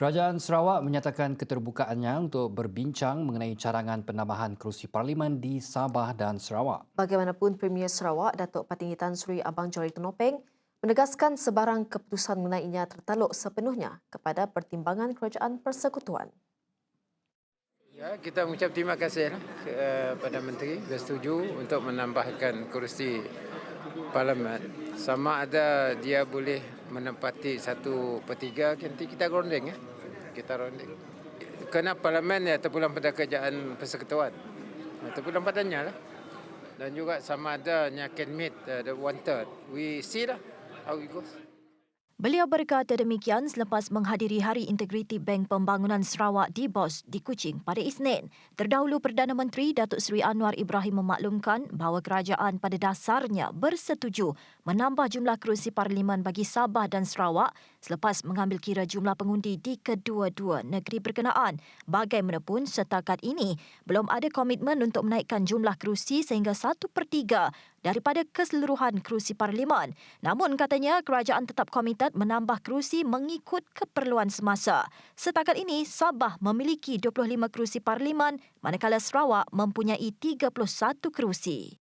Kerajaan Sarawak menyatakan keterbukaannya untuk berbincang mengenai carangan penambahan kerusi parlimen di Sabah dan Sarawak. Bagaimanapun Premier Sarawak Datuk Patinggi Tan Sri Abang Jori Tenopeng menegaskan sebarang keputusan mengenainya tertaluk sepenuhnya kepada pertimbangan Kerajaan Persekutuan. Ya, kita mengucap terima kasih lah kepada Menteri bersetuju untuk menambahkan kerusi parlimen. Sama ada dia boleh menempati satu per tiga, nanti kita ronding. Ya. Kita ronding. Kena parlimen ya, terpulang pada kerajaan persekutuan. Terpulang padanya lah. Dan juga sama ada nya can meet uh, the one third. We see lah how it goes. Beliau berkata demikian selepas menghadiri Hari Integriti Bank Pembangunan Sarawak di BOS di Kuching pada Isnin. Terdahulu Perdana Menteri Datuk Seri Anwar Ibrahim memaklumkan bahawa kerajaan pada dasarnya bersetuju menambah jumlah kerusi parlimen bagi Sabah dan Sarawak selepas mengambil kira jumlah pengundi di kedua-dua negeri berkenaan. Bagaimanapun setakat ini belum ada komitmen untuk menaikkan jumlah kerusi sehingga satu per tiga daripada keseluruhan kerusi parlimen. Namun katanya kerajaan tetap komited menambah kerusi mengikut keperluan semasa. Setakat ini Sabah memiliki 25 kerusi parlimen manakala Sarawak mempunyai 31 kerusi.